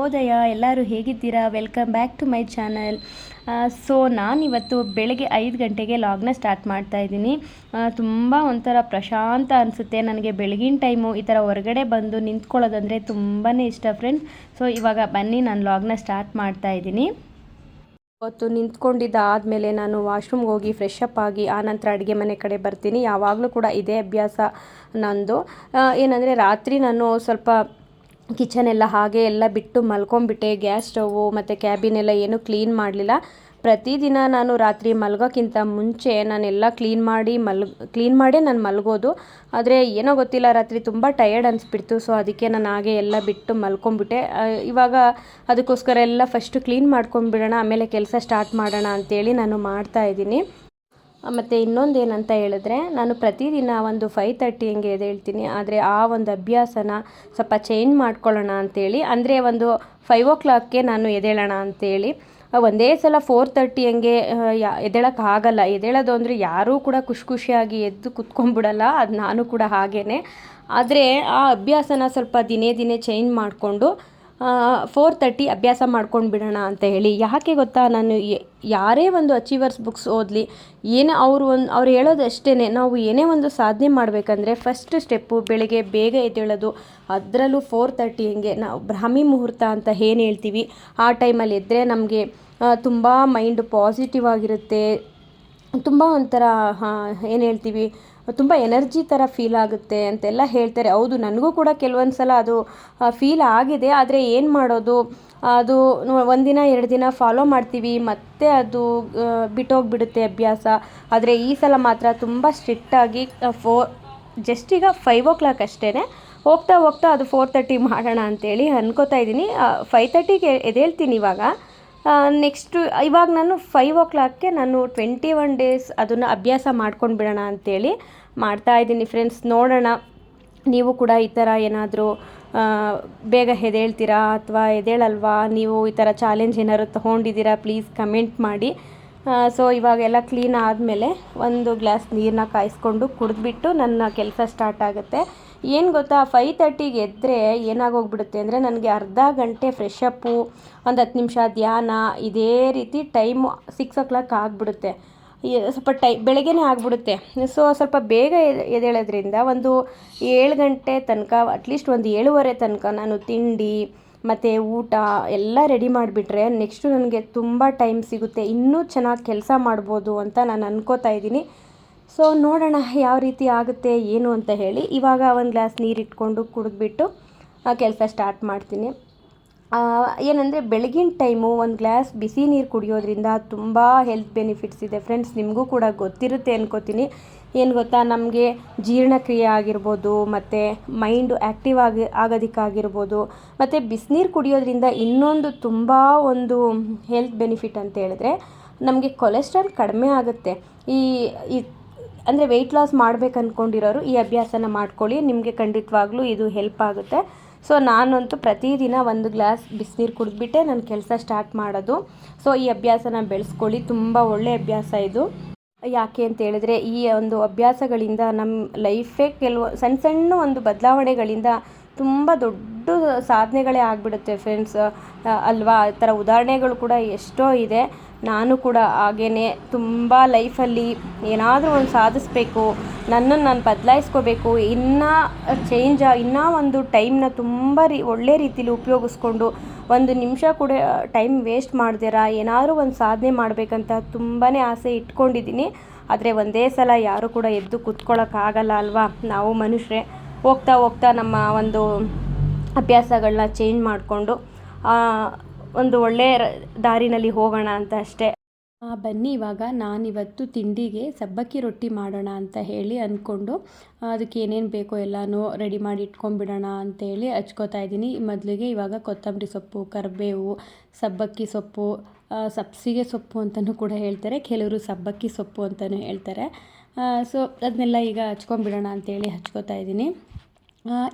ಶುಭೋದಯ ಎಲ್ಲರೂ ಹೇಗಿದ್ದೀರಾ? Welcome back to my channel so ನಾನಿವತ್ತು ಬೆಳಗ್ಗೆ ಐದು ಗಂಟೆಗೆ ಲಾಗ್ನ ಸ್ಟಾರ್ಟ್ ಮಾಡ್ತಾ ಇದ್ದೀನಿ. ತುಂಬ ಒಂಥರ ಪ್ರಶಾಂತ ಅನಿಸುತ್ತೆ ನನಗೆ ಬೆಳಗಿನ ಟೈಮು ಈ ಥರ ಹೊರಗಡೆ ಬಂದು ನಿಂತ್ಕೊಳ್ಳೋದಂದರೆ ತುಂಬಾ ಇಷ್ಟ ಫ್ರೆಂಡ್ಸ್ ಸೊ ಇವಾಗ ಬನ್ನಿ, ನಾನು ಲಾಗ್ನ ಸ್ಟಾರ್ಟ್ ಮಾಡ್ತಾ ಇದ್ದೀನಿ. ನಿಂತ್ಕೊಂಡಿದ್ದ ನಿಂತ್ಕೊಂಡಿದ್ದಾದಮೇಲೆ ನಾನು ವಾಶ್ರೂಮ್ಗೆ ಹೋಗಿ ಫ್ರೆಶ್ ಅಪ್ ಆಗಿ ಆನಂತರ ಅಡುಗೆ ಮನೆ ಕಡೆ ಬರ್ತೀನಿ. ಯಾವಾಗಲೂ ಕೂಡ ಇದೇ ಅಭ್ಯಾಸ ನಂದು. ಏನಂದರೆ ರಾತ್ರಿ ನಾನು ಸ್ವಲ್ಪ ಕಿಚನ್ ಎಲ್ಲ ಹಾಗೆ ಎಲ್ಲ ಬಿಟ್ಟು ಮಲ್ಕೊಂಬಿಟ್ಟೆ ಗ್ಯಾಸ್ ಸ್ಟವ್ವು ಮತ್ತು ಕ್ಯಾಬಿನ್ ಎಲ್ಲ ಏನೂ ಕ್ಲೀನ್ ಮಾಡಲಿಲ್ಲ. ಪ್ರತಿದಿನ ನಾನು ರಾತ್ರಿ ಮಲ್ಗೋಕ್ಕಿಂತ ಮುಂಚೆ ನಾನೆಲ್ಲ ಕ್ಲೀನ್ ಮಾಡಿ ಮಲ್ ಕ್ಲೀನ್ ಮಾಡೇ ನಾನು ಮಲಗೋದು. ಆದರೆ ಏನೋ ಗೊತ್ತಿಲ್ಲ ರಾತ್ರಿ ತುಂಬ ಟಯರ್ಡ್ ಅನಿಸ್ಬಿಡ್ತು. ಸೊ ಅದಕ್ಕೆ ನಾನು ಹಾಗೆ ಎಲ್ಲ ಬಿಟ್ಟು ಮಲ್ಕೊಂಬಿಟ್ಟೆ. ಆ, ಇವಾಗ ಅದಕ್ಕೋಸ್ಕರ ಎಲ್ಲ ಫಸ್ಟು ಕ್ಲೀನ್ ಮಾಡ್ಕೊಂಡ್ಬಿಡೋಣ ಆಮೇಲೆ ಕೆಲಸ ಸ್ಟಾರ್ಟ್ ಮಾಡೋಣ ಅಂತೇಳಿ ನಾನು ಮಾಡ್ತಾ ಇದ್ದೀನಿ. ಮತ್ತು ಇನ್ನೊಂದು ಏನಂತ ಹೇಳಿದ್ರೆ, ನಾನು ಪ್ರತಿದಿನ ಒಂದು ಫೈವ್ ತರ್ಟಿ ಹಂಗೆ ಎದ್ದೇಳ್ತೀನಿ. ಆದರೆ ಆ ಒಂದು ಅಭ್ಯಾಸನ ಸ್ವಲ್ಪ ಚೇಂಜ್ ಮಾಡ್ಕೊಳ್ಳೋಣ ಅಂತೇಳಿ, ಅಂದರೆ ಒಂದು ಫೈವ್ ಓ ಕ್ಲಾಕ್ಗೆ ನಾನು ಎದ್ದೇಳೋಣ ಅಂತೇಳಿ ಒಂದೇ ಸಲ ಫೋರ್ ತರ್ಟಿ ಹಂಗೆ ಯಾ ಎದ್ದೇಳಕ್ಕೆ ಆಗಲ್ಲ. ಎದ್ದೇಳೋದು ಅಂದರೆ ಯಾರೂ ಕೂಡ ಖುಷಿ ಖುಷಿಯಾಗಿ ಎದ್ದು ಕುತ್ಕೊಂಡ್ಬಿಡಲ್ಲ, ಅದು ನಾನು ಕೂಡ ಹಾಗೇ ಆದರೆ ಆ ಅಭ್ಯಾಸನ ಸ್ವಲ್ಪ ದಿನೇ ದಿನೇ ಚೇಂಜ್ ಮಾಡಿಕೊಂಡು ಫೋರ್ ತರ್ಟಿ ಅಭ್ಯಾಸ ಮಾಡ್ಕೊಂಡು ಬಿಡೋಣ ಅಂತ ಹೇಳಿ. ಯಾಕೆ ಗೊತ್ತಾ? ನಾನು ಯಾರೇ ಒಂದು ಅಚೀವರ್ಸ್ ಬುಕ್ಸ್ ಓದಲಿ, ಏನೇ ಅವರು ಒಂದು, ಅವ್ರು ಹೇಳೋದು ಅಷ್ಟೇ ನಾವು ಏನೇ ಒಂದು ಸಾಧನೆ ಮಾಡಬೇಕಂದ್ರೆ ಫಸ್ಟ್ ಸ್ಟೆಪ್ಪು ಬೆಳಗ್ಗೆ ಬೇಗ ಎದ್ದೇಳೋದು, ಅದರಲ್ಲೂ ಫೋರ್ ತರ್ಟಿ ಹಿಂಗೆ, ನಾವು ಬ್ರಾಹ್ಮಿ ಮುಹೂರ್ತ ಅಂತ ಏನು ಹೇಳ್ತೀವಿ? ಆ ಟೈಮಲ್ಲಿ ಎದ್ದರೆ ನಮಗೆ ತುಂಬ ಮೈಂಡ್ ಪಾಸಿಟಿವ್ ಆಗಿರುತ್ತೆ. ತುಂಬ ಒಂಥರ ಏನು ಹೇಳ್ತೀವಿ? ತುಂಬ ಎನರ್ಜಿ ಥರ ಫೀಲ್ ಆಗುತ್ತೆ ಅಂತೆಲ್ಲ ಹೇಳ್ತಾರೆ. ಹೌದು, ನನಗೂ ಕೂಡ ಕೆಲವೊಂದು ಸಲ ಅದು ಫೀಲ್ ಆಗಿದೆ. ಆದರೆ ಏನು ಮಾಡೋದು? ಅದು ಒಂದಿನ, ಎರಡು ದಿನ ಫಾಲೋ ಮಾಡ್ತೀವಿ. ಮತ್ತೆ ಅದು ಬಿಟ್ಟೋಗ್ಬಿಡುತ್ತೆ ಅಭ್ಯಾಸ. ಆದರೆ ಈ ಸಲ ಮಾತ್ರ ತುಂಬ ಸ್ಟ್ರಿಕ್ಟಾಗಿ ಫೋ, ಜಸ್ಟ್ ಈಗ ಫೈವ್ ಓ ಕ್ಲಾಕ್ ಅಷ್ಟೇ ಹೋಗ್ತಾ ಹೋಗ್ತಾ ಅದು ಫೋರ್ ತರ್ಟಿ ಮಾಡೋಣ ಅಂತೇಳಿ ಅನ್ಕೋತಾ ಇದ್ದೀನಿ. ಫೈವ್ ತರ್ಟಿಗೆ ಎದ್ದೇಳ್ತೀನಿ ಇವಾಗ. ನೆಕ್ಸ್ಟು ಇವಾಗ ನಾನು ಫೈವ್ ಓ ಕ್ಲಾಕ್ಗೆ ನಾನು ಟ್ವೆಂಟಿ ಒನ್ ಡೇಸ್ ಅದನ್ನು ಅಭ್ಯಾಸ ಮಾಡ್ಕೊಂಡು ಬಿಡೋಣ ಅಂತೇಳಿ ಮಾಡ್ತಾ ಇದ್ದೀನಿ ಫ್ರೆಂಡ್ಸ್ ನೋಡೋಣ. ನೀವು ಕೂಡ ಈ ಥರ ಏನಾದರೂ ಬೇಗ ಹೆದೇಳ್ತೀರಾ ಅಥವಾ ಎದೇಳಲ್ವಾ ನೀವು ಈ ಥರ ಚಾಲೆಂಜ್ ಏನಾದ್ರು ತೊಗೊಂಡಿದ್ದೀರಾ? ಪ್ಲೀಸ್ ಕಮೆಂಟ್ ಮಾಡಿ. ಸೊ ಇವಾಗೆಲ್ಲ ಕ್ಲೀನ್ ಆದಮೇಲೆ ಒಂದು ಗ್ಲಾಸ್ ನೀರನ್ನ ಕಾಯಿಸ್ಕೊಂಡು ಕುಡಿದ್ಬಿಟ್ಟು ನನ್ನ ಕೆಲಸ ಸ್ಟಾರ್ಟ್ ಆಗುತ್ತೆ. ಏನು ಗೊತ್ತಾ ಫೈ ತರ್ಟಿಗೆ ಎದ್ದರೆ ಏನಾಗೋಗ್ಬಿಡುತ್ತೆ ಅಂದರೆ ನನಗೆ ಅರ್ಧ ಗಂಟೆ ಫ್ರೆಶ್ ಅಪ್ಪು ಒಂದು ಹತ್ತು ನಿಮಿಷ ಧ್ಯಾನ, ಇದೇ ರೀತಿ ಟೈಮು ಸಿಕ್ಸ್ ಓ ಕ್ಲಾಕ್ ಆಗಿಬಿಡುತ್ತೆ ಸ್ವಲ್ಪ ಟೈ, ಬೆಳಗ್ಗೆನೇ ಆಗಿಬಿಡುತ್ತೆ. ಸೊ ಸ್ವಲ್ಪ ಬೇಗ ಎದ್- ಎದ್ದೇಳೋದ್ರಿಂದ ಒಂದು ಏಳು ಗಂಟೆ ತನಕ ಅಟ್ಲೀಸ್ಟ್ ಒಂದು ಏಳುವರೆ ತನಕ ನಾನು ತಿಂಡಿ, ಮತ್ತು ಊಟ ಎಲ್ಲ ರೆಡಿ ಮಾಡಿಬಿಟ್ರೆ ನೆಕ್ಸ್ಟು ನನಗೆ ತುಂಬ ಟೈಮ್ ಸಿಗುತ್ತೆ. ಇನ್ನೂ ಚೆನ್ನಾಗಿ ಕೆಲಸ ಮಾಡ್ಬೋದು ಅಂತ ನಾನು ಅನ್ಕೋತಾ ಇದ್ದೀನಿ. ಸೊ ನೋಡೋಣ ಯಾವ ರೀತಿ ಆಗುತ್ತೆ, ಏನು ಅಂತ ಹೇಳಿ. ಇವಾಗ ಒಂದು ಗ್ಲಾಸ್ ನೀರು ಇಟ್ಕೊಂಡು ಕುಡಿದ್ಬಿಟ್ಟು ಕೆಲಸ ಸ್ಟಾರ್ಟ್ ಮಾಡ್ತೀನಿ. ಏನಂದರೆ ಬೆಳಗಿನ ಟೈಮು ಒಂದು ಗ್ಲಾಸ್ ಬಿಸಿ ನೀರು ಕುಡಿಯೋದ್ರಿಂದ ತುಂಬ ಹೆಲ್ತ್ ಬೆನಿಫಿಟ್ಸ್ ಇದೆ. ಫ್ರೆಂಡ್ಸ್, ನಿಮಗೂ ಕೂಡ ಗೊತ್ತಿರುತ್ತೆ ಅನ್ಕೋತೀನಿ. ಏನು ಗೊತ್ತಾ, ನಮಗೆ ಜೀರ್ಣಕ್ರಿಯೆ ಆಗಿರ್ಬೋದು, ಮತ್ತು ಮೈಂಡು ಆ್ಯಕ್ಟಿವ್ ಆಗಿ, ಆಗೋದಕ್ಕಾಗಿರ್ಬೋದು, ಮತ್ತು ಬಿಸಿನೀರು ಕುಡಿಯೋದ್ರಿಂದ ಇನ್ನೊಂದು ತುಂಬ ಒಂದು ಹೆಲ್ತ್ ಬೆನಿಫಿಟ್ ಅಂತ ಹೇಳಿದ್ರೆ, ನಮಗೆ ಕೊಲೆಸ್ಟ್ರಾಲ್ ಕಡಿಮೆ ಆಗುತ್ತೆ. ಈ ಈ ಅಂದರೆ ವೆಯ್ಟ್ ಲಾಸ್ ಮಾಡ್ಬೇಕು ಅಂದ್ಕೊಂಡಿರೋರು ಈ ಅಭ್ಯಾಸನ ಮಾಡ್ಕೊಳ್ಳಿ. ನಿಮಗೆ ಖಂಡಿತವಾಗ್ಲೂ ಇದು ಹೆಲ್ಪ್ ಆಗುತ್ತೆ. ಸೊ ನಾನಂತೂ ಪ್ರತಿದಿನ ಒಂದು ಗ್ಲಾಸ್ ಬಿಸಿನೀರು ಕುಡಿದ್ಬಿಟ್ಟೆ. ನನ್ನ ಕೆಲಸ ಸ್ಟಾರ್ಟ್ ಮಾಡೋದು. ಸೊ ಈ ಅಭ್ಯಾಸನ ಬೆಳೆಸ್ಕೊಳ್ಳಿ. ತುಂಬ ಒಳ್ಳೆಯ ಅಭ್ಯಾಸ ಇದು. ಯಾಕೆ ಅಂತ ಹೇಳಿದ್ರೆ, ಈ ಒಂದು ಅಭ್ಯಾಸಗಳಿಂದ ನಮ್ಮ ಲೈಫೇ ಕೆಲವು ಸಣ್ಣ ಸಣ್ಣ ಒಂದು ಬದಲಾವಣೆಗಳಿಂದ ತುಂಬ ದೊಡ್ಡ ಸಾಧನೆಗಳೇ ಆಗಿಬಿಡುತ್ತೆ ಫ್ರೆಂಡ್ಸ್ ಅಲ್ವಾ? ಆ ಥರ ಉದಾಹರಣೆಗಳು ಕೂಡ ಎಷ್ಟೋ ಇದೆ. ನಾನು ಕೂಡ ಹಾಗೇ ತುಂಬ ಲೈಫಲ್ಲಿ ಏನಾದರೂ ಒಂದು ಸಾಧಿಸ್ಬೇಕು, ನನ್ನನ್ನು ನಾನು ಬದಲಾಯಿಸ್ಕೋಬೇಕು, ಇನ್ನೂ ಚೇಂಜ್ ಇನ್ನೂ ಒಂದು ಟೈಮ್ನ ತುಂಬ ರೀ ಒಳ್ಳೆ ರೀತಿಲಿ ಉಪಯೋಗಿಸ್ಕೊಂಡು ಒಂದು ನಿಮಿಷ ಕೂಡ ಟೈಮ್ ವೇಸ್ಟ್ ಮಾಡ್ದಿರ, ಏನಾದರೂ ಒಂದು ಸಾಧನೆ ಮಾಡಬೇಕಂತ ತುಂಬಾ ಆಸೆ ಇಟ್ಕೊಂಡಿದ್ದೀನಿ. ಆದರೆ ಒಂದೇ ಸಲ ಯಾರು ಕೂಡ ಎದ್ದು ಕೂತ್ಕೊಳ್ಳೋಕ್ಕಾಗಲ್ಲ ಅಲ್ವಾ? ನಾವು ಮನುಷ್ಯರೇ. ಹೋಗ್ತಾ ಹೋಗ್ತಾ ನಮ್ಮ ಒಂದು ಅಭ್ಯಾಸಗಳನ್ನ ಚೇಂಜ್ ಮಾಡಿಕೊಂಡು ಒಂದು ಒಳ್ಳೆಯ ರ- ದಾರಿನಲ್ಲಿ ಹೋಗೋಣ ಅಂತ ಅಷ್ಟೇ. ಬನ್ನಿ, ಇವಾಗ ನಾನಿವತ್ತು ತಿಂಡಿಗೆ ಸಬ್ಬಕ್ಕಿ ರೊಟ್ಟಿ ಮಾಡೋಣ ಅಂತ ಹೇಳಿ ಅಂದ್ಕೊಂಡು ಅದಕ್ಕೆ ಏನೇನು ಬೇಕೋ ಎಲ್ಲನೂ ರೆಡಿ ಮಾಡಿ ಇಟ್ಕೊಂಡ್ಬಿಡೋಣ ಅಂತೇಳಿ ಹಚ್ಕೋತಾ ಇದ್ದೀನಿ. ಮೊದಲಿಗೆ ಇವಾಗ ಕೊತ್ತಂಬರಿ ಸೊಪ್ಪು, ಕರಿಬೇವು, ಸಬ್ಬಕ್ಕಿ ಸೊಪ್ಪು ಸಬ್ಸಿಗೆ ಸೊಪ್ಪು ಅಂತಲೂ ಕೂಡ ಹೇಳ್ತಾರೆ. ಕೆಲವರು ಸಬ್ಬಕ್ಕಿ ಸೊಪ್ಪು ಅಂತಲೂ ಹೇಳ್ತಾರೆ. ಸೊ, ಅದನ್ನೆಲ್ಲ ಈಗ ಹಚ್ಕೊಂಡ್ಬಿಡೋಣ ಅಂತೇಳಿ ಹಚ್ಕೋತಾ ಇದ್ದೀನಿ.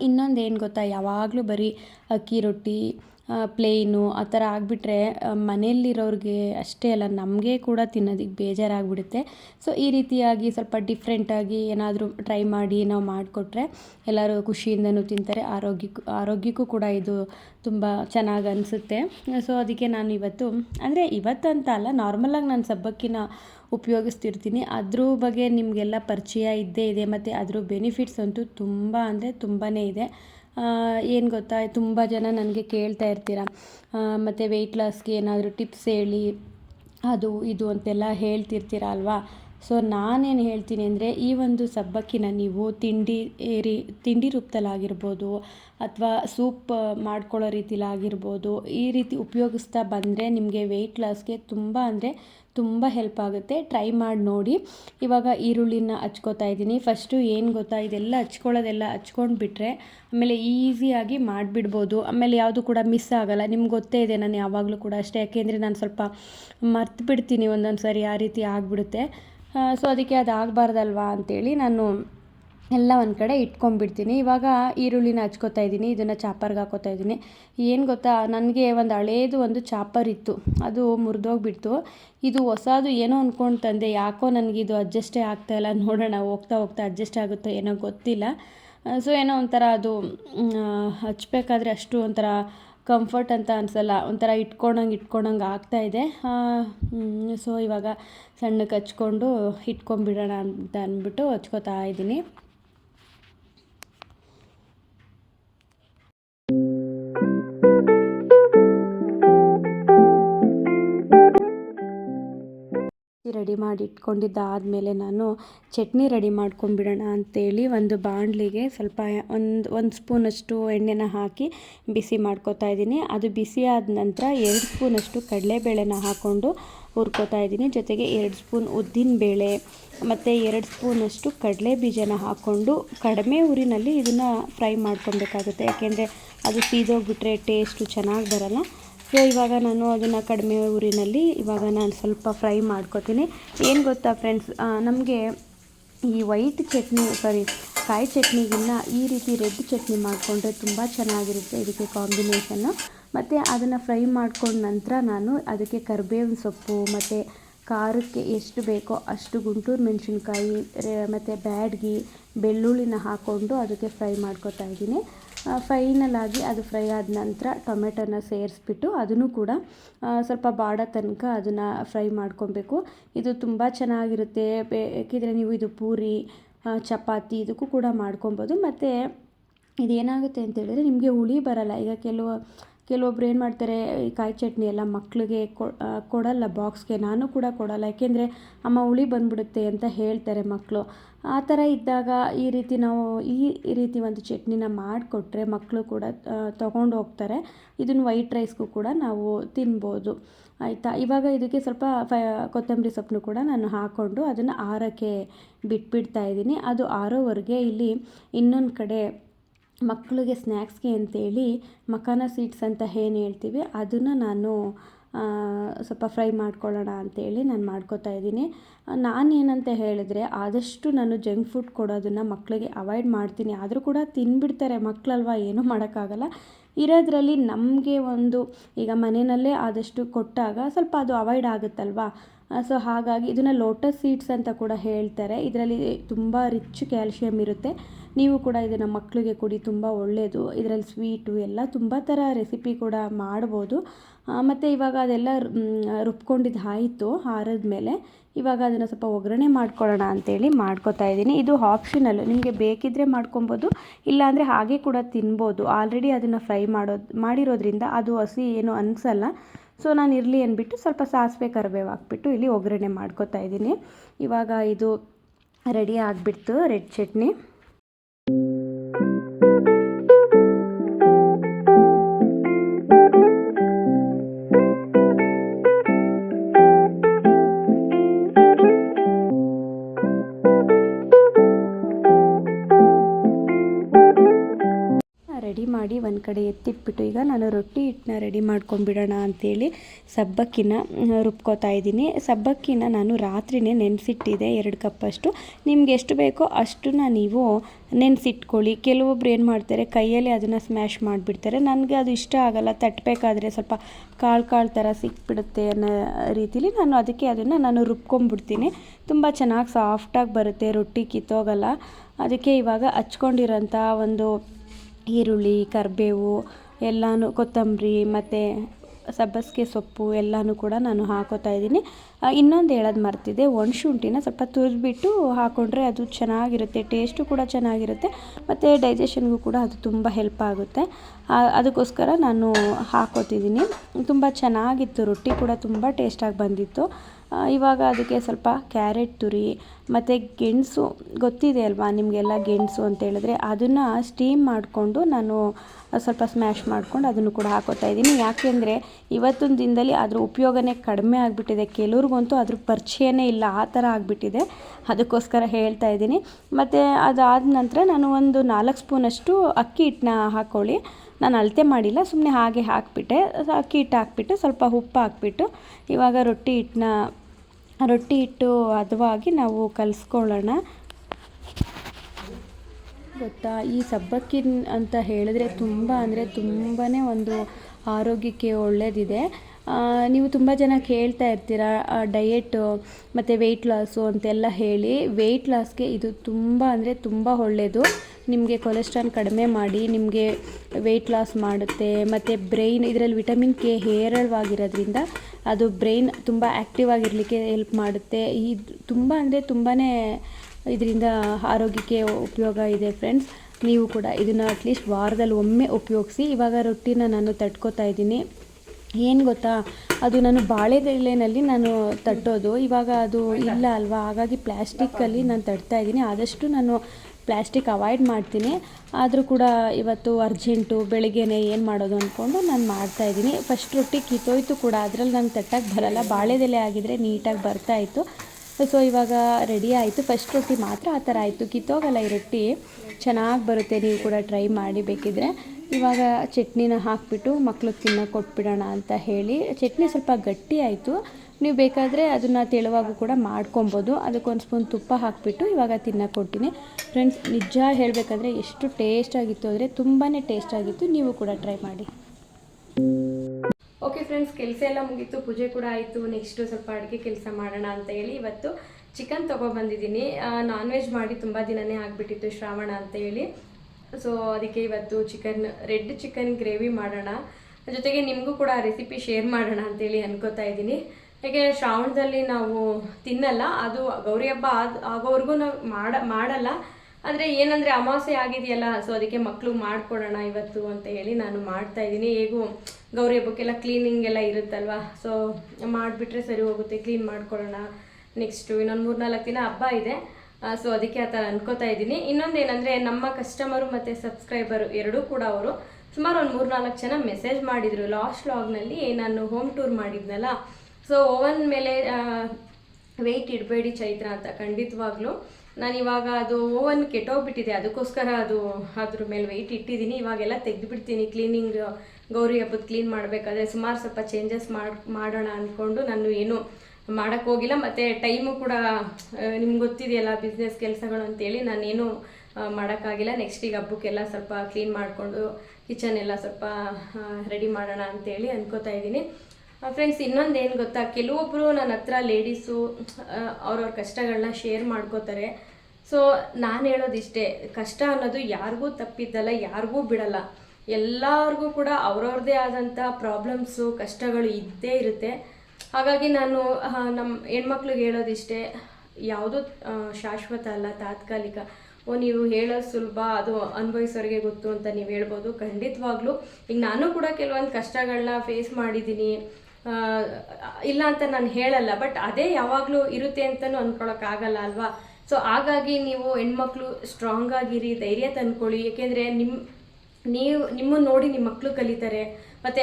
ಇನ್ನೊಂದು ಏನು ಗೊತ್ತಾ, ಯಾವಾಗಲೂ ಬರೀ ಅಕ್ಕಿ ರೊಟ್ಟಿ ಪ್ಲೇನು ಆ ಥರ ಆಗಿಬಿಟ್ರೆ ಮನೆಯಲ್ಲಿರೋರಿಗೆ ಅಷ್ಟೇ ಅಲ್ಲ, ನಮಗೆ ಕೂಡ ತಿನ್ನೋದಕ್ಕೆ ಬೇಜಾರಾಗ್ಬಿಡುತ್ತೆ. ಸೊ ಈ ರೀತಿಯಾಗಿ ಸ್ವಲ್ಪ ಡಿಫ್ರೆಂಟಾಗಿ ಏನಾದರೂ ಟ್ರೈ ಮಾಡಿ ನಾವು ಮಾಡಿಕೊಟ್ರೆ ಎಲ್ಲರೂ ಖುಷಿಯಿಂದನೂ ತಿಂತಾರೆ. ಆರೋಗ್ಯಕ್ಕೂ ಆರೋಗ್ಯಕ್ಕೂ ಕೂಡ ಇದು ತುಂಬ ಚೆನ್ನಾಗಿ ಅನಿಸುತ್ತೆ. ಸೊ ಅದಕ್ಕೆ ನಾನು ಇವತ್ತು, ಅಂದರೆ ಇವತ್ತಂತ ಅಲ್ಲ ನಾರ್ಮಲಾಗಿ ನಾನು ಸಬ್ಬಕ್ಕಿನ ಉಪಯೋಗಿಸ್ತಿರ್ತೀನಿ. ಅದ್ರ ಬಗ್ಗೆ ನಿಮಗೆಲ್ಲ ಪರಿಚಯ ಇದ್ದೇ ಇದೆ, ಮತ್ತು ಅದ್ರ ಬೆನಿಫಿಟ್ಸ್ ಅಂತೂ ತುಂಬ, ಅಂದರೆ ತುಂಬಾ ಇದೆ. ಏನು ಗೊತ್ತಾ ತುಂಬ ಜನ ನನಗೆ ಕೇಳ್ತಾ ಇರ್ತೀರ. ಮತ್ತು ವೆಯ್ಟ್ ಲಾಸ್ಗೆ ಏನಾದರೂ ಟಿಪ್ಸ್ ಹೇಳಿ, ಅದು, ಇದು ಅಂತೆಲ್ಲ ಹೇಳ್ತಿರ್ತೀರ ಅಲ್ವಾ? ಸೊ ನಾನೇನು ಹೇಳ್ತೀನಿ ಅಂದರೆ, ಈ ಒಂದು ಸಬ್ಬಕ್ಕಿನ ನೀವು ತಿಂಡಿ ಏರಿ, ತಿಂಡಿ ರೂಪದಲ್ಲಾಗಿರ್ಬೋದು, ಅಥವಾ ಸೂಪ್ ಮಾಡ್ಕೊಳ್ಳೋ ರೀತಿಲಾಗಿರ್ಬೋದು, ಈ ರೀತಿ ಉಪಯೋಗಿಸ್ತಾ ಬಂದರೆ ನಿಮಗೆ ವೆಯ್ಟ್ ಲಾಸ್ಗೆ ತುಂಬ ಅಂದರೆ ತುಂಬ ಹೆಲ್ಪ್ ಆಗುತ್ತೆ. ಟ್ರೈ ಮಾಡಿ ನೋಡಿ. ಇವಾಗ ಈರುಳ್ಳಿನ ಹಚ್ಕೋತಾ ಇದ್ದೀನಿ. ಫಸ್ಟು ಏನು ಗೊತ್ತಾ? ಇದೆಲ್ಲ ಹಚ್ಕೊಳ್ಳೋದೆಲ್ಲ ಹಚ್ಕೊಂಡು ಬಿಟ್ಟರೆ ಆಮೇಲೆ ಈಸಿಯಾಗಿ ಮಾಡಿಬಿಡ್ಬೋದು. ಆಮೇಲೆ ಯಾವುದು ಕೂಡ ಮಿಸ್ ಆಗೋಲ್ಲ. ನಿಮ್ಗೆ ಗೊತ್ತೇ ಇದೆ, ನಾನು ಯಾವಾಗಲೂ ಕೂಡ ಅಷ್ಟೇ. ಯಾಕೆಂದರೆ ನಾನು ಸ್ವಲ್ಪ ಮರ್ತು ಬಿಡ್ತೀನಿ ಒಂದೊಂದು ಸಾರಿ ಆ ರೀತಿ ಆಗಿಬಿಡುತ್ತೆ. ಸೊ ಅದಕ್ಕೆ ಅದು ಆಗಬಾರ್ದಲ್ವಾ ಅಂತೇಳಿ ನಾನು ಎಲ್ಲ ಒಂದು ಕಡೆ ಇಟ್ಕೊಂಡ್ಬಿಡ್ತೀನಿ. ಇವಾಗ ಈರುಳ್ಳಿನ ಹಚ್ಕೋತಾ ಇದ್ದೀನಿ, ಇದನ್ನು ಚಾಪರ್ಗೆ ಹಾಕೋತಾ ಇದ್ದೀನಿ. ಏನು ಗೊತ್ತಾ, ನನಗೆ ಒಂದು ಹಳೇದು ಒಂದು ಚಾಪರ್ ಇತ್ತು. ಅದು ಮುರಿದೋಗ್ಬಿಡ್ತು. ಇದು ಹೊಸದು ಏನೋ ಅಂದ್ಕೊಂಡು ತಂದೆ, ಯಾಕೋ ನನಗಿದು ಅಡ್ಜಸ್ಟೇ ಆಗ್ತಾಯಿಲ್ಲ ನೋಡೋಣ, ಹೋಗ್ತಾ ಹೋಗ್ತಾ ಅಡ್ಜಸ್ಟ್ ಆಗುತ್ತೋ ಏನೋ ಗೊತ್ತಿಲ್ಲ. ಸೊ ಏನೋ ಒಂಥರ ಅದು ಹಚ್ಬೇಕಾದ್ರೆ ಅಷ್ಟು ಒಂಥರ ಕಂಫರ್ಟ್ ಅಂತ ಅನಿಸಲ್ಲ, ಒಂಥರ ಇಟ್ಕೊಂಡಂಗೆ ಇಟ್ಕೊಂಡಂಗೆ ಆಗ್ತಾಯಿದೆ ಸೊ ಇವಾಗ ಸಣ್ಣಕ್ಕೆ ಹಚ್ಕೊಂಡು ಇಟ್ಕೊಂಬಿಡೋಣ ಅಂತ ಅಂದ್ಬಿಟ್ಟು ಹಚ್ಕೋತಾ ಇದ್ದೀನಿ. ರೆಡಿ ಮಾಡಿ ಇಟ್ಕೊಂಡಿದ್ದಾದಮೇಲೆ ನಾನು ಚಟ್ನಿ ರೆಡಿ ಮಾಡ್ಕೊಂಬಿಡೋಣ ಅಂತೇಳಿ ಒಂದು ಬಾಣಲಿಗೆ ಸ್ವಲ್ಪ ಒಂದು ಒಂದು ಸ್ಪೂನಷ್ಟು ಎಣ್ಣೆನ ಹಾಕಿ ಬಿಸಿ ಮಾಡ್ಕೊತಾ ಇದ್ದೀನಿ. ಅದು ಬಿಸಿ ಆದ ನಂತರ ಎರಡು ಸ್ಪೂನಷ್ಟು ಕಡಲೆಬೇಳೆನ ಹಾಕ್ಕೊಂಡು ಹುರ್ಕೋತಾ ಇದ್ದೀನಿ. ಜೊತೆಗೆ ಎರಡು ಸ್ಪೂನ್ ಉದ್ದಿನ ಬೇಳೆ ಮತ್ತು ಎರಡು ಸ್ಪೂನಷ್ಟು ಕಡಲೆ ಬೀಜನ ಹಾಕ್ಕೊಂಡು ಕಡಿಮೆ ಊರಿನಲ್ಲಿ ಇದನ್ನು ಫ್ರೈ ಮಾಡ್ಕೊಬೇಕಾಗುತ್ತೆ. ಯಾಕೆಂದರೆ ಅದು ಸೀದೋಗ್ಬಿಟ್ರೆ ಟೇಸ್ಟು ಚೆನ್ನಾಗಿ ಬರಲ್ಲ. ಸೊ, ಇವಾಗ ನಾನು ಅದನ್ನು ಕಡಿಮೆ ಊರಿನಲ್ಲಿ, ಇವಾಗ ನಾನು ಸ್ವಲ್ಪ ಫ್ರೈ ಮಾಡ್ಕೋತೀನಿ. ಏನು ಗೊತ್ತಾ ಫ್ರೆಂಡ್ಸ್ ನಮಗೆ ಈ ವೈಟ್ ಚಟ್ನಿ ಸಾರಿ ಕಾಯಿ ಚಟ್ನಿಗಿನ್ನ ಈ ರೀತಿ ರೆಡ್ ಚಟ್ನಿ ಮಾಡಿಕೊಂಡ್ರೆ ತುಂಬ ಚೆನ್ನಾಗಿರುತ್ತೆ ಇದಕ್ಕೆ ಕಾಂಬಿನೇಷನ್ನು ಮತ್ತು ಅದನ್ನು ಫ್ರೈ ಮಾಡ್ಕೊಂಡ ನಂತರ ನಾನು ಅದಕ್ಕೆ ಕರಿಬೇವಿನ ಸೊಪ್ಪು, ಮತ್ತು ಖಾರಕ್ಕೆ ಎಷ್ಟು ಬೇಕೋ ಅಷ್ಟು ಗುಂಟೂರು ಮೆಣಸಿನ್ಕಾಯಿ ಮತ್ತು ಬ್ಯಾಡ್ಗಿ, ಬೆಳ್ಳುಳ್ಳಿನ ಹಾಕ್ಕೊಂಡು ಅದಕ್ಕೆ ಫ್ರೈ ಮಾಡ್ಕೋತಾ ಇದ್ದೀನಿ. ಫೈನಲ್ ಆಗಿ ಅದು ಫ್ರೈ ಆದ ನಂತರ ಟೊಮೆಟೊನ ಸೇರಿಸ್ಬಿಟ್ಟು ಅದನ್ನು ಕೂಡ ಸ್ವಲ್ಪ ಬಾಡ ತನಕ ಅದನ್ನು ಫ್ರೈ ಮಾಡ್ಕೊಬೇಕು. ಇದು ತುಂಬ ಚೆನ್ನಾಗಿರುತ್ತೆ. ಬೇಕಿದ್ರೆ ನೀವು ಇದು ಪೂರಿ ಚಪಾತಿ ಇದಕ್ಕೂ ಕೂಡ ಮಾಡ್ಕೊಬೋದು. ಮತ್ತು ಇದೇನಾಗುತ್ತೆ ಅಂತೇಳಿದರೆ ನಿಮಗೆ ಹುಳಿ ಬರಲ್ಲ. ಈಗ ಕೆಲವು ಕೆಲವೊಬ್ರು ಏನು ಮಾಡ್ತಾರೆ, ಈ ಕಾಯಿ ಚಟ್ನಿ ಎಲ್ಲ ಮಕ್ಕಳಿಗೆ ಕೊಡಲ್ಲ, ಬಾಕ್ಸ್ಗೆ ನಾನು ಕೂಡ ಕೊಡಲ್ಲ. ಯಾಕೆಂದರೆ ಅಮ್ಮ ಹುಳಿ ಬಂದ್ಬಿಡುತ್ತೆ ಅಂತ ಹೇಳ್ತಾರೆ ಮಕ್ಕಳು ಆ ಥರ ಇದ್ದಾಗ ಈ ರೀತಿ ನಾವು ಈ ರೀತಿ ಒಂದು ಚಟ್ನಿನ ಮಾಡಿಕೊಟ್ರೆ ಮಕ್ಕಳು ಕೂಡ ತೊಗೊಂಡು ಹೋಗ್ತಾರೆ. ಇದನ್ನು ವೈಟ್ ರೈಸ್ಗೂ ಕೂಡ ನಾವು ತಿನ್ಬೋದು. ಆಯಿತಾ? ಇವಾಗ ಇದಕ್ಕೆ ಸ್ವಲ್ಪ ಫ, ಕೊತ್ತಂಬರಿ ಸೊಪ್ಪನ್ನು ಕೂಡ ನಾನು ಹಾಕ್ಕೊಂಡು ಅದನ್ನು ಆರೋಕ್ಕೆ ಬಿಟ್ಬಿಡ್ತಾ ಇದ್ದೀನಿ. ಅದು ಆರೋವರೆಗೆ ಇಲ್ಲಿ ಇನ್ನೊಂದು ಕಡೆ ಮಕ್ಕಳಿಗೆ ಸ್ನ್ಯಾಕ್ಸ್ಗೆ ಅಂತೇಳಿ ಮಖಾನ ಸೀಡ್ಸ್ ಅಂತ ಏನು ಹೇಳ್ತೀವಿ, ಅದನ್ನು ನಾನು ಸ್ವಲ್ಪ ಫ್ರೈ ಮಾಡ್ಕೊಳ್ಳೋಣ ಅಂತೇಳಿ ನಾನು ಮಾಡ್ಕೋತಾ ಇದ್ದೀನಿ. ನಾನು ಏನಂತ ಹೇಳಿದ್ರೆ ಆದಷ್ಟು ನಾನು ಜಂಕ್ ಫುಡ್ ಕೊಡೋದನ್ನು ಮಕ್ಕಳಿಗೆ ಅವಾಯ್ಡ್ ಮಾಡ್ತೀನಿ. ಆದರೂ ಕೂಡ ತಿನ್ಬಿಡ್ತಾರೆ ಮಕ್ಕಳಲ್ವ ಏನೂ ಮಾಡೋಕ್ಕಾಗಲ್ಲ. ಇರೋದ್ರಲ್ಲಿ ನಮಗೆ ಒಂದು, ಈಗ ಮನೆಯಲ್ಲೇ ಆದಷ್ಟು ಕೊಟ್ಟಾಗ ಸ್ವಲ್ಪ ಅದು ಅವಾಯ್ಡ್ ಆಗುತ್ತಲ್ವಾ? ಸೊ ಹಾಗಾಗಿ ಇದನ್ನು ಲೋಟಸ್ ಸೀಡ್ಸ್ ಅಂತ ಕೂಡ ಹೇಳ್ತಾರೆ. ಇದರಲ್ಲಿ ತುಂಬ ರಿಚ್ ಕ್ಯಾಲ್ಶಿಯಮ್ ಇರುತ್ತೆ. ನೀವು ಕೂಡ ಇದನ್ನು ಮಕ್ಕಳಿಗೆ ಕೊಡಿ, ತುಂಬ ಒಳ್ಳೆಯದು ಇದರಲ್ಲಿ ಸ್ವೀಟು ಎಲ್ಲ ತುಂಬ ಥರ ರೆಸಿಪಿ ಕೂಡ ಮಾಡ್ಬೋದು. ಮತ್ತು ಇವಾಗ ಅದೆಲ್ಲ ರುಬ್ಕೊಂಡಿದ್ದು ಆಯಿತು ಹಾರದ ಮೇಲೆ ಇವಾಗ ಅದನ್ನು ಸ್ವಲ್ಪ ಒಗ್ಗರಣೆ ಮಾಡ್ಕೊಳ್ಳೋಣ ಅಂತೇಳಿ ಮಾಡ್ಕೊತಾ ಇದ್ದೀನಿ. ಇದು ಆಪ್ಷನಲ್ಲು ನಿಮಗೆ ಬೇಕಿದ್ದರೆ ಮಾಡ್ಕೊಬೋದು, ಇಲ್ಲಾಂದರೆ ಹಾಗೆ ಕೂಡ ತಿನ್ಬೋದು. ಆಲ್ರೆಡಿ ಅದನ್ನು ಫ್ರೈ ಮಾಡೋದು, ಮಾಡಿರೋದ್ರಿಂದ ಅದು ಹಸಿ ಏನು ಅನಿಸಲ್ಲ. ಸೊ ನಾನು ಇರಲಿ ಅಂದ್ಬಿಟ್ಟು ಸ್ವಲ್ಪ ಸಾಸಿವೆ ಕರಿಬೇವು ಹಾಕ್ಬಿಟ್ಟು ಇಲ್ಲಿ ಒಗ್ಗರಣೆ ಮಾಡ್ಕೊತಾ ಇದ್ದೀನಿ. ಇವಾಗ ಇದು ರೆಡಿ ಆಗಿಬಿಡ್ತು ರೆಡ್ ಚಟ್ನಿ. ಕಡೆ ಎತ್ತಿಟ್ಬಿಟ್ಟು ಈಗ ನಾನು ರೊಟ್ಟಿ ಹಿಟ್ಟನ್ನ ರೆಡಿ ಮಾಡ್ಕೊಂಬಿಡೋಣ ಅಂಥೇಳಿ ಸಬ್ಬಕ್ಕಿನ ರುಬ್ಕೋತಾ ಇದ್ದೀನಿ. ಸಬ್ಬಕ್ಕಿನ ನಾನು ರಾತ್ರಿನೇ ನೆನೆಸಿಟ್ಟಿದೆ ಎರಡು ಕಪ್ಪಷ್ಟು. ನಿಮ್ಗೆ ಎಷ್ಟು ಬೇಕೋ ಅಷ್ಟನ್ನ ನೀವು ನೆನೆಸಿಟ್ಕೊಳ್ಳಿ. ಕೆಲವೊಬ್ರು ಏನು ಮಾಡ್ತಾರೆ, ಕೈಯಲ್ಲಿ ಅದನ್ನು ಸ್ಮ್ಯಾಶ್ ಮಾಡಿಬಿಡ್ತಾರೆ. ನನಗೆ ಅದು ಇಷ್ಟ ಆಗಲ್ಲ ತಟ್ಟಬೇಕಾದ್ರೆ ಸ್ವಲ್ಪ ಕಾಳು ಕಾಳು ಥರ ಸಿಕ್ಬಿಡುತ್ತೆ ಅನ್ನೋ ರೀತಿಲಿ ನಾನು ಅದಕ್ಕೆ ಅದನ್ನು ನಾನು ರುಬ್ಕೊಂಡ್ಬಿಡ್ತೀನಿ ತುಂಬ ಚೆನ್ನಾಗಿ ಸಾಫ್ಟಾಗಿ ಬರುತ್ತೆ ರೊಟ್ಟಿ ಕಿತ್ತೋಗಲ್ಲ. ಅದಕ್ಕೆ ಇವಾಗ ಹಚ್ಕೊಂಡಿರೋಂಥ ಒಂದು ಈರುಳ್ಳಿ ಕರಿಬೇವು ಎಲ್ಲನೂ ಕೊತ್ತಂಬರಿ ಮತ್ತು ಸಬ್ಬಸಿಗೆ ಸೊಪ್ಪು ಎಲ್ಲನೂ ಕೂಡ ನಾನು ಹಾಕೋತಾ ಇದ್ದೀನಿ. ಇನ್ನೊಂದು ಹೇಳೋದು ಮರ್ತಿದೆ ಒಣಶುಂಠಿನ ಸ್ವಲ್ಪ ತುರಿದ್ಬಿಟ್ಟು ಹಾಕ್ಕೊಂಡ್ರೆ ಅದು ಚೆನ್ನಾಗಿರುತ್ತೆ ಟೇಸ್ಟು ಕೂಡ ಚೆನ್ನಾಗಿರುತ್ತೆ, ಮತ್ತು ಡೈಜೆಷನ್ಗೂ ಕೂಡ ಅದು ತುಂಬ ಹೆಲ್ಪ್ ಆಗುತ್ತೆ. ಅದಕ್ಕೋಸ್ಕರ ನಾನು ಹಾಕೋತಿದ್ದೀನಿ. ತುಂಬ ಚೆನ್ನಾಗಿತ್ತು, ರೊಟ್ಟಿ ಕೂಡ ತುಂಬ ಟೇಸ್ಟಾಗಿ ಬಂದಿತ್ತು. ಇವಾಗ ಅದಕ್ಕೆ ಸ್ವಲ್ಪ ಕ್ಯಾರೆಟ್ ತುರಿ, ಮತ್ತು ಗೆಣಸು, ಗೊತ್ತಿದೆ ಅಲ್ವಾ ನಿಮಗೆಲ್ಲ ಗೆಣಸು ಅಂತ ಹೇಳಿದ್ರೆ, ಅದನ್ನು ಸ್ಟೀಮ್ ಮಾಡಿಕೊಂಡು ನಾನು ಸ್ವಲ್ಪ ಸ್ಮ್ಯಾಶ್ ಮಾಡ್ಕೊಂಡು ಅದನ್ನು ಕೂಡ ಹಾಕೋತಾ ಇದ್ದೀನಿ. ಯಾಕೆಂದರೆ ಇವತ್ತಿನ ದಿನದಲ್ಲಿ ಅದ್ರ ಉಪಯೋಗನೇ ಕಡಿಮೆ ಆಗಿಬಿಟ್ಟಿದೆ. ಕೆಲವ್ರಿಗಂತೂ ಅದ್ರ ಪರಿಚಯನೇ ಇಲ್ಲ. ಆ ಥರ ಆಗಿಬಿಟ್ಟಿದೆ. ಅದಕ್ಕೋಸ್ಕರ ಹೇಳ್ತಾ ಇದ್ದೀನಿ. ಮತ್ತು ಅದಾದ ನಂತರ ನಾನು ಒಂದು ನಾಲ್ಕು ಸ್ಪೂನಷ್ಟು ಅಕ್ಕಿ ಹಿಟ್ಟನ್ನ ಹಾಕ್ಕೊಳ್ಳಿ ನಾನು ಅಳತೆ ಮಾಡಿಲ್ಲ. ಸುಮ್ಮನೆ ಹಾಗೆ ಹಾಕಿಬಿಟ್ಟೆ. ಅಕ್ಕಿ ಹಿಟ್ಟು ಹಾಕ್ಬಿಟ್ಟು ಸ್ವಲ್ಪ ಉಪ್ಪು ಹಾಕ್ಬಿಟ್ಟು ಇವಾಗ ರೊಟ್ಟಿ ಹಿಟ್ಟನ್ನ, ರೊಟ್ಟಿ ಹಿಟ್ಟು ಹದವಾಗಿ ನಾವು ಕಲಿಸ್ಕೊಳ್ಳೋಣ. ಗೊತ್ತಾ? ಈ ಸಬ್ಬಕ್ಕಿ ಅಂತ ಹೇಳಿದ್ರೆ ತುಂಬ ಅಂದರೆ ತುಂಬಾ ಒಂದು ಆರೋಗ್ಯಕ್ಕೆ ಒಳ್ಳೆಯದಿದೆ ನೀವು ತುಂಬ ಜನ ಕೇಳ್ತಾ ಇರ್ತೀರ ಡಯೆಟ್ಟು ಮತ್ತು ವೆಯ್ಟ್ ಲಾಸು ಅಂತೆಲ್ಲ ಹೇಳಿ. ವೆಯ್ಟ್ ಲಾಸ್ಗೆ ಇದು ತುಂಬ ಅಂದರೆ ತುಂಬ ಒಳ್ಳೆಯದು ನಿಮಗೆ ಕೊಲೆಸ್ಟ್ರಾಲ್ ಕಡಿಮೆ ಮಾಡಿ, ನಿಮಗೆ ವೆಯ್ಟ್ ಲಾಸ್ ಮಾಡುತ್ತೆ. ಮತ್ತು ಬ್ರೈನ್ ಇದರಲ್ಲಿ ವಿಟಮಿನ್ ಕೆ ಹೇರಳವಾಗಿರೋದ್ರಿಂದ ಅದು ಬ್ರೈನ್ ತುಂಬ ಆ್ಯಕ್ಟಿವ್ ಆಗಿರಲಿಕ್ಕೆ ಹೆಲ್ಪ್ ಮಾಡುತ್ತೆ. ಈ, ತುಂಬ ಅಂದರೆ ತುಂಬಾ ಇದರಿಂದ ಆರೋಗ್ಯಕ್ಕೆ ಉಪಯೋಗ ಇದೆ ಫ್ರೆಂಡ್ಸ್ ನೀವು ಕೂಡ ಇದನ್ನು ಅಟ್ಲೀಸ್ಟ್ ವಾರದಲ್ಲಿ ಒಮ್ಮೆ ಉಪಯೋಗಿಸಿ. ಇವಾಗ ರೊಟ್ಟಿನ ನಾನು ತಟ್ಕೋತಾ ಇದ್ದೀನಿ. ಏನು ಗೊತ್ತಾ? ಅದು ನಾನು ಬಾಳೆದೆಲೆಯಲ್ಲಿ ನಾನು ತಟ್ಟೋದು. ಇವಾಗ ಅದು ಇಲ್ಲ ಅಲ್ವಾ? ಹಾಗಾಗಿ ಪ್ಲ್ಯಾಸ್ಟಿಕ್ಕಲ್ಲಿ ನಾನು ತಟ್ತಾ ಇದ್ದೀನಿ. ಆದಷ್ಟು ನಾನು ಪ್ಲ್ಯಾಸ್ಟಿಕ್ ಅವಾಯ್ಡ್ ಮಾಡ್ತೀನಿ. ಆದರೂ ಕೂಡ ಇವತ್ತು ಅರ್ಜೆಂಟು ಬೆಳಿಗ್ಗೆನೇ ಏನು ಮಾಡೋದು ಅಂದ್ಕೊಂಡು ನಾನು ಮಾಡ್ತಾಯಿದ್ದೀನಿ ಫಸ್ಟ್ ರೊಟ್ಟಿ ಕಿತ್ತೋಯ್ತು ಕೂಡ. ಅದರಲ್ಲಿ ನಂಗೆ ತಟ್ಟಕ್ಕೆ ಬರಲ್ಲ. ಬಾಳೆದೆಲೆ ಆಗಿದ್ದರೆ ನೀಟಾಗಿ ಬರ್ತಾಯಿತ್ತು ಸೊ ಇವಾಗ ರೆಡಿ ಆಯಿತು. ಫಸ್ಟ್ ರೊಟ್ಟಿ ಮಾತ್ರ ಆ ಥರ ಆಯಿತು. ಕಿತ್ತೋಗಲ್ಲ ಈ ರೊಟ್ಟಿ. ಚೆನ್ನಾಗಿ ಬರುತ್ತೆ. ನೀವು ಕೂಡ ಟ್ರೈ ಮಾಡಿ ಬೇಕಿದ್ರೆ. ಇವಾಗ ಚಟ್ನಿನ ಹಾಕಿಬಿಟ್ಟು ಮಕ್ಕಳು ತಿನ್ನ ಕೊಟ್ಬಿಡೋಣ ಅಂತ ಹೇಳಿ, ಚಟ್ನಿ ಸ್ವಲ್ಪ ಗಟ್ಟಿ ಆಯಿತು. ನೀವು ಬೇಕಾದರೆ ಅದನ್ನು ತೆಳುವಾಗೂ ಕೂಡ ಮಾಡ್ಕೊಬೋದು. ಅದಕ್ಕೊಂದು ಸ್ಪೂನ್ ತುಪ್ಪ ಹಾಕಿಬಿಟ್ಟು ಇವಾಗ ತಿನ್ನೋಕೆ ಕೊಡ್ತೀನಿ. ಫ್ರೆಂಡ್ಸ್ ನಿಜ ಹೇಳಬೇಕಂದ್ರೆ ಎಷ್ಟು ಟೇಸ್ಟಾಗಿತ್ತು ಅಂದರೆ ತುಂಬಾ ಟೇಸ್ಟಾಗಿತ್ತು ನೀವು ಕೂಡ ಟ್ರೈ ಮಾಡಿ. ಓಕೆ ಫ್ರೆಂಡ್ಸ್ ಕೆಲಸ ಎಲ್ಲ ಮುಗೀತು. ಪೂಜೆ ಕೂಡ ಆಯಿತು. ನೆಕ್ಸ್ಟ್ ಸ್ವಲ್ಪ ಅಡುಗೆ ಕೆಲಸ ಮಾಡೋಣ ಅಂತ ಹೇಳಿ ಇವತ್ತು ಚಿಕನ್ ತೊಗೊಬಂದಿದ್ದೀನಿ. ನಾನ್ ವೆಜ್ ಮಾಡಿ ತುಂಬ ದಿನನೇ ಆಗಿಬಿಟ್ಟಿತ್ತು ಶ್ರಾವಣ ಅಂತ ಹೇಳಿ. ಸೊ ಅದಕ್ಕೆ ಇವತ್ತು ಚಿಕನ್ ರೆಡ್ ಚಿಕನ್ ಗ್ರೇವಿ ಮಾಡೋಣ. ಜೊತೆಗೆ ನಿಮಗೂ ಕೂಡ ರೆಸಿಪಿ ಶೇರ್ ಮಾಡೋಣ ಅಂತೇಳಿ ಅನ್ಕೋತಾ ಇದ್ದೀನಿ. ಯಾಕೆ, ಶ್ರಾವಣದಲ್ಲಿ ನಾವು ತಿನ್ನಲ್ಲ. ಅದು ಗೌರಿ ಹಬ್ಬ ಆಗೋವರೆಗೂ ನಾವು ಮಾಡ, ಮಾಡಲ್ಲ. ಆದರೆ ಏನಂದರೆ ಅಮಾವಾಸ್ಯೆ ಆಗಿದೆಯಲ್ಲ ಸೊ ಅದಕ್ಕೆ ಮಕ್ಕಳು ಮಾಡಿಕೊಡೋಣ ಇವತ್ತು ಅಂತ ಹೇಳಿ ನಾನು ಮಾಡ್ತಾ ಇದ್ದೀನಿ. ಹೇಗೂ ಗೌರಿ ಹಬ್ಬಕ್ಕೆಲ್ಲ ಕ್ಲೀನಿಂಗ್ ಎಲ್ಲ ಇರುತ್ತಲ್ವಾ ಸೊ ಮಾಡಿಬಿಟ್ರೆ ಸರಿ ಹೋಗುತ್ತೆ. ಕ್ಲೀನ್ ಮಾಡ್ಕೊಳ್ಳೋಣ ನೆಕ್ಸ್ಟು ಇನ್ನೊಂದು ಮೂರ್ನಾಲ್ಕು ದಿನ ಹಬ್ಬ ಇದೆ. ಸೊ ಅದಕ್ಕೆ ಆ ಥರ ಅನ್ಕೋತಾ ಇದ್ದೀನಿ. ಇನ್ನೊಂದು ಏನಂದರೆ ನಮ್ಮ ಕಸ್ಟಮರು ಮತ್ತು ಸಬ್ಸ್ಕ್ರೈಬರು ಎರಡೂ ಕೂಡ ಅವರು ಸುಮಾರು ಒಂದು ಮೂರ್ನಾಲ್ಕು ಜನ ಮೆಸೇಜ್ ಮಾಡಿದರು. ಲಾಸ್ಟ್ ಲಾಗ್ನಲ್ಲಿ ನಾನು ಹೋಮ್ ಟೂರ್ ಮಾಡಿದ್ನಲ್ಲ ಸೊ ಓವನ್ ಮೇಲೆ ವೆಯ್ಟ್ ಇಡಬೇಡಿ ಚೈತ್ರ ಅಂತ ಖಂಡಿತವಾಗ್ಲೂ. ನಾನು ಇವಾಗ ಅದು ಓವನ್ ಕೆಟ್ಟೋಗ್ಬಿಟ್ಟಿದೆ, ಅದಕ್ಕೋಸ್ಕರ ಅದು ಅದ್ರ ಮೇಲೆ ವೆಯ್ಟ್ ಇಟ್ಟಿದ್ದೀನಿ. ಇವಾಗೆಲ್ಲ ತೆಗೆದುಬಿಡ್ತೀನಿ ಕ್ಲೀನಿಂಗ್ ಗೌರಿ ಹಬ್ಬದ ಕ್ಲೀನ್ ಮಾಡಬೇಕಾದ್ರೆ ಸುಮಾರು ಸ್ವಲ್ಪ ಚೇಂಜಸ್ ಮಾಡಿ, ಮಾಡೋಣ ಅಂದ್ಕೊಂಡು ನಾನು ಏನು ಮಾಡೋಕ್ಕೆ ಹೋಗಿಲ್ಲ. ಮತ್ತು ಟೈಮು ಕೂಡ ನಿಮ್ಗೆ ಗೊತ್ತಿದೆಯಲ್ಲ ಬಿಸ್ನೆಸ್ ಕೆಲಸಗಳು ಅಂತೇಳಿ, ನಾನೇನು ಮಾಡೋಕ್ಕಾಗಿಲ್ಲ ನೆಕ್ಸ್ಟ್ ಈಗ ಹಬ್ಬಕ್ಕೆಲ್ಲ ಸ್ವಲ್ಪ ಕ್ಲೀನ್ ಮಾಡಿಕೊಂಡು ಕಿಚನ್ ಎಲ್ಲ ಸ್ವಲ್ಪ ರೆಡಿ ಮಾಡೋಣ ಅಂತೇಳಿ ಅಂದ್ಕೋತಾ ಇದ್ದೀನಿ. ಫ್ರೆಂಡ್ಸ್ ಇನ್ನೊಂದು ಏನು ಗೊತ್ತಾ? ಕೆಲವೊಬ್ಬರು ನನ್ನ ಹತ್ರ ಲೇಡೀಸು ಅವ್ರವ್ರ ಕಷ್ಟಗಳನ್ನ ಶೇರ್ ಮಾಡ್ಕೋತಾರೆ. ಸೊ ನಾನು ಹೇಳೋದಿಷ್ಟೇ, ಕಷ್ಟ ಅನ್ನೋದು ಯಾರಿಗೂ ತಪ್ಪಿದ್ದಲ್ಲ, ಯಾರಿಗೂ ಬಿಡಲ್ಲ. ಎಲ್ಲರಿಗೂ ಕೂಡ ಅವ್ರವ್ರದ್ದೇ ಆದಂಥ ಪ್ರಾಬ್ಲಮ್ಸು ಕಷ್ಟಗಳು ಇದ್ದೇ ಇರುತ್ತೆ. ಹಾಗಾಗಿ ನಾನು ನಮ್ಮ ಹೆಣ್ಮಕ್ಳಿಗೆ ಹೇಳೋದಿಷ್ಟೇ, ಯಾವುದು ಶಾಶ್ವತ ಅಲ್ಲ, ತಾತ್ಕಾಲಿಕ. ಓ, ನೀವು ಹೇಳೋದು ಸುಲಭ, ಅದು ಅನುಭವಿಸೋರಿಗೆ ಗೊತ್ತು ಅಂತ ನೀವು ಹೇಳ್ಬೋದು. ಖಂಡಿತವಾಗ್ಲೂ, ಈಗ ನಾನು ಕೂಡ ಕೆಲವೊಂದು ಕಷ್ಟಗಳನ್ನ ಫೇಸ್ ಮಾಡಿದ್ದೀನಿ. ಇಲ್ಲ ಅಂತ ನಾನು ಹೇಳಲ್ಲ ಬಟ್ ಅದೇ ಯಾವಾಗಲೂ ಇರುತ್ತೆ ಅಂತಲೂ ಅಂದ್ಕೊಳಕ್ಕಾಗಲ್ಲ ಅಲ್ವಾ? ಸೊ ಹಾಗಾಗಿ ನೀವು ಹೆಣ್ಮಕ್ಳು ಸ್ಟ್ರಾಂಗ್ ಆಗಿರಿ, ಧೈರ್ಯ ತಂದ್ಕೊಳ್ಳಿ, ಏಕೆಂದರೆ ನಿಮ್ಮ ನೀವು ನಿಮ್ಮನ್ನು ನೋಡಿ ನಿಮ್ಮ ಮಕ್ಕಳು ಕಲಿತಾರೆ. ಮತ್ತು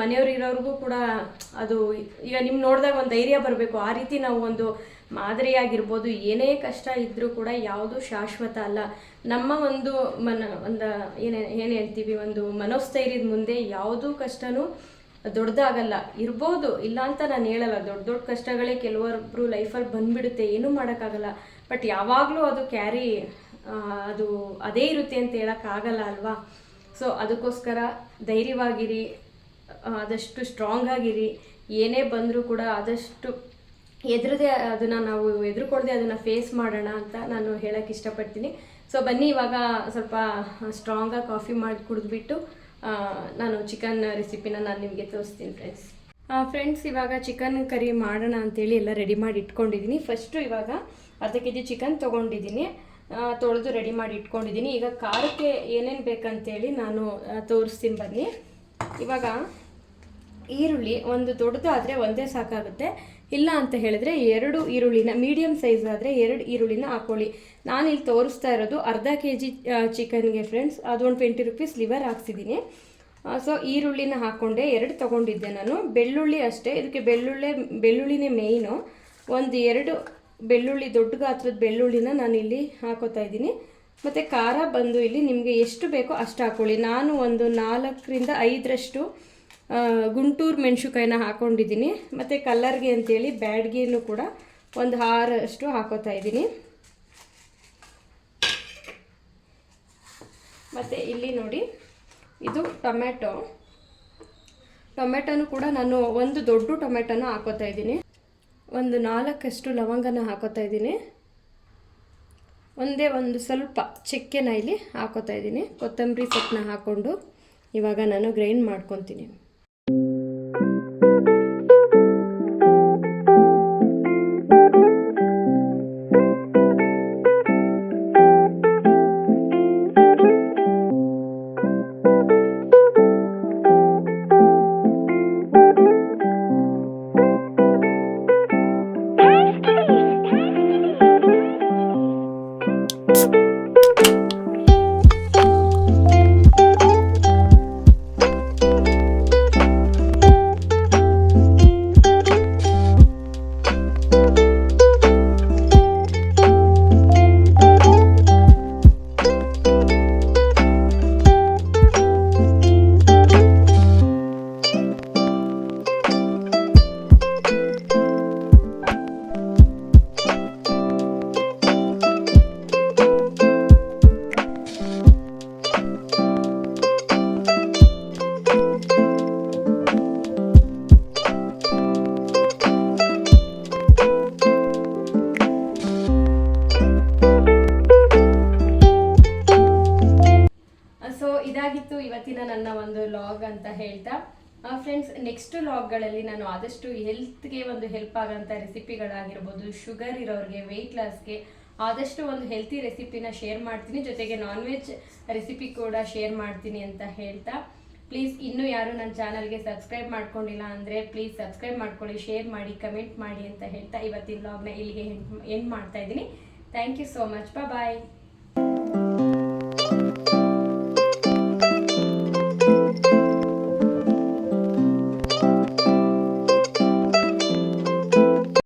ಮನೆಯವ್ರು ಇರೋರಿಗೂ ಕೂಡ ಅದು, ಈಗ ನಿಮ್ಮ ನೋಡಿದಾಗ ಒಂದು ಧೈರ್ಯ ಬರಬೇಕು. ಆ ರೀತಿ ನಾವು ಒಂದು ಮಾದರಿಯಾಗಿರ್ಬೋದು. ಏನೇ ಕಷ್ಟ ಇದ್ದರೂ ಕೂಡ ಯಾವುದು ಶಾಶ್ವತ ಅಲ್ಲ. ನಮ್ಮ ಒಂದು ಮನ, ಒಂದು, ಏನೇ, ಏನು ಹೇಳ್ತೀವಿ, ಒಂದು ಮನೋಸ್ಥೈರ್ಯದ ಮುಂದೆ ಯಾವುದೂ ಕಷ್ಟನೂ ದೊಡ್ಡದಾಗಲ್ಲ. ಇರ್ಬೋದು, ಇಲ್ಲ ಅಂತ ನಾನು ಹೇಳಲ್ಲ. ದೊಡ್ಡ ದೊಡ್ಡ ಕಷ್ಟಗಳೇ ಕೆಲವೊಬ್ರು ಲೈಫಲ್ಲಿ ಬಂದುಬಿಡುತ್ತೆ, ಏನೂ ಮಾಡೋಕ್ಕಾಗಲ್ಲ. ಬಟ್ ಯಾವಾಗಲೂ ಅದು ಕ್ಯಾರಿ ಅದು ಅದೇ ಇರುತ್ತೆ ಅಂತ ಹೇಳೋಕ್ಕಾಗಲ್ಲ ಅಲ್ವಾ? ಸೊ, ಅದಕ್ಕೋಸ್ಕರ ಧೈರ್ಯವಾಗಿರಿ, ಆದಷ್ಟು ಸ್ಟ್ರಾಂಗ್ ಆಗಿರಿ ಏನೇ ಬಂದರೂ ಕೂಡ ಆದಷ್ಟು ಎದುರದೇ ಅದನ್ನು ನಾವು ಎದುರುಕೊಳ್ದೆ ಅದನ್ನು ಫೇಸ್ ಮಾಡೋಣ ಅಂತ ನಾನು ಹೇಳೋಕ್ಕೆ ಇಷ್ಟಪಡ್ತೀನಿ. ಸೊ, ಬನ್ನಿ, ಇವಾಗ ಸ್ವಲ್ಪ ಸ್ಟ್ರಾಂಗಾಗಿ ಕಾಫಿ ಮಾಡಿ ಕುಡಿದ್ಬಿಟ್ಟು ನಾನು ಚಿಕನ್ ರೆಸಿಪಿನ ನಾನು ನಿಮಗೆ ತೋರಿಸ್ತೀನಿ ಫ್ರೆಂಡ್ಸ್ ಫ್ರೆಂಡ್ಸ್ ಇವಾಗ ಚಿಕನ್ ಕರಿ ಮಾಡೋಣ ಅಂತೇಳಿ ಎಲ್ಲ ರೆಡಿ ಮಾಡಿ ಇಟ್ಕೊಂಡಿದ್ದೀನಿ ಫಸ್ಟು ಇವಾಗ ಅರ್ಧ ಕೆ ಜಿ ಚಿಕನ್ ತೊಗೊಂಡಿದ್ದೀನಿ ತೊಳೆದು ರೆಡಿ ಮಾಡಿ ಇಟ್ಕೊಂಡಿದ್ದೀನಿ ಈಗ ಖಾರಕ್ಕೆ ಏನೇನು ಬೇಕಂತೇಳಿ ನಾನು ತೋರಿಸ್ತೀನಿ ಬನ್ನಿ. ಇವಾಗ ಈರುಳ್ಳಿ ಒಂದು ದೊಡ್ಡದಾದರೆ ಒಂದೇ ಸಾಕಾಗುತ್ತೆ. ಇಲ್ಲ ಅಂತ ಹೇಳಿದ್ರೆ ಎರಡು ಈರುಳ್ಳಿನ ಮೀಡಿಯಮ್ ಸೈಜ್ ಆದರೆ ಎರಡು ಈರುಳ್ಳಿನ ಹಾಕೊಳ್ಳಿ. ನಾನು ಇಲ್ಲಿ ತೋರಿಸ್ತಾ ಇರೋದು ಅರ್ಧ ಕೆ ಜಿ ಚಿಕನ್ಗೆ ಫ್ರೆಂಡ್ಸ್ ಅದು ಒಂದು ಟ್ವೆಂಟಿ ರುಪೀಸ್ ಲಿವರ್ ಹಾಕ್ಸಿದ್ದೀನಿ. ಸೊ ಈರುಳ್ಳಿನ ಹಾಕ್ಕೊಂಡೆ ಎರಡು ತೊಗೊಂಡಿದ್ದೆ ನಾನು. ಬೆಳ್ಳುಳ್ಳಿ ಅಷ್ಟೇ. ಇದಕ್ಕೆ ಬೆಳ್ಳುಳ್ಳಿ, ಬೆಳ್ಳುಳ್ಳಿನೇ ಮೇಯ್ನು ಒಂದು ಎರಡು ಬೆಳ್ಳುಳ್ಳಿ, ದೊಡ್ಡ ಗಾತ್ರದ ಬೆಳ್ಳುಳ್ಳಿನ ನಾನು ಇಲ್ಲಿ ಹಾಕೋತಾ ಇದ್ದೀನಿ. ಮತ್ತು ಖಾರ ಬಂದು ಇಲ್ಲಿ ನಿಮಗೆ ಎಷ್ಟು ಬೇಕೋ ಅಷ್ಟು ಹಾಕ್ಕೊಳ್ಳಿ ನಾನು ಒಂದು ನಾಲ್ಕರಿಂದ ಐದರಷ್ಟು ಗುಂಟೂರು ಮೆಣಸುಕಾಯಿನ ಹಾಕ್ಕೊಂಡಿದ್ದೀನಿ ಮತ್ತು ಕಲ್ಲರ್ಗೆ ಅಂತೇಳಿ ಬ್ಯಾಡ್ಗೆನೂ ಕೂಡ ಒಂದು ಆರಷ್ಟು ಹಾಕೋತಾ ಇದ್ದೀನಿ. ಮತ್ತು ಇಲ್ಲಿ ನೋಡಿ, ಇದು ಟೊಮೆಟೊ ಟೊಮೆಟೊನು ಕೂಡ ನಾನು ಒಂದು ದೊಡ್ಡ ಟೊಮೆಟೊನ ಹಾಕೋತಾ ಇದ್ದೀನಿ. ಒಂದು ನಾಲ್ಕಷ್ಟು ಲವಂಗನ ಹಾಕೋತಾ ಇದ್ದೀನಿ. ಒಂದೇ ಒಂದು ಸ್ವಲ್ಪ ಚಕ್ಕೆನ ಇಲ್ಲಿ ಹಾಕೋತಾ ಇದ್ದೀನಿ. ಕೊತ್ತಂಬರಿ ಸೊಪ್ಪನ್ನ ಹಾಕ್ಕೊಂಡು ಇವಾಗ ನಾನು ಗ್ರೈಂಡ್ ಮಾಡ್ಕೊತೀನಿ. ನೆಕ್ಸ್ಟ್ ಲಾಗ್ಗಳಲ್ಲಿ ನಾನು ಆದಷ್ಟು ಹೆಲ್ತ್ಗೆ ಒಂದು ಹೆಲ್ಪ್ ಆಗೋಂಥ ರೆಸಿಪಿಗಳಾಗಿರ್ಬೋದು ಶುಗರ್ ಇರೋರಿಗೆ ವೆಯ್ಟ್ ಲಾಸ್ಗೆ ಆದಷ್ಟು ಒಂದು ಹೆಲ್ತಿ ರೆಸಿಪಿನ ಶೇರ್ ಮಾಡ್ತೀನಿ. ಜೊತೆಗೆ ನಾನ್ ವೆಜ್ ರೆಸಿಪಿ ಕೂಡ ಶೇರ್ ಮಾಡ್ತೀನಿ ಅಂತ ಹೇಳ್ತಾ. ಪ್ಲೀಸ್ ಇನ್ನೂ ಯಾರು ನನ್ನ ಚಾನಲ್ಗೆ ಸಬ್ಸ್ಕ್ರೈಬ್ ಮಾಡ್ಕೊಂಡಿಲ್ಲ ಅಂದರೆ ಪ್ಲೀಸ್ ಸಬ್ಸ್ಕ್ರೈಬ್ ಮಾಡ್ಕೊಳ್ಳಿ ಶೇರ್ ಮಾಡಿ ಕಮೆಂಟ್ ಮಾಡಿ ಅಂತ ಹೇಳ್ತಾ ಇವತ್ತಿನ ಬ್ಲಾಗ್ನ ಇಲ್ಲಿಗೆ ಎಂಡ್ ಮಾಡ್ತಾ ಇದ್ದೀನಿ. Thank you so much bye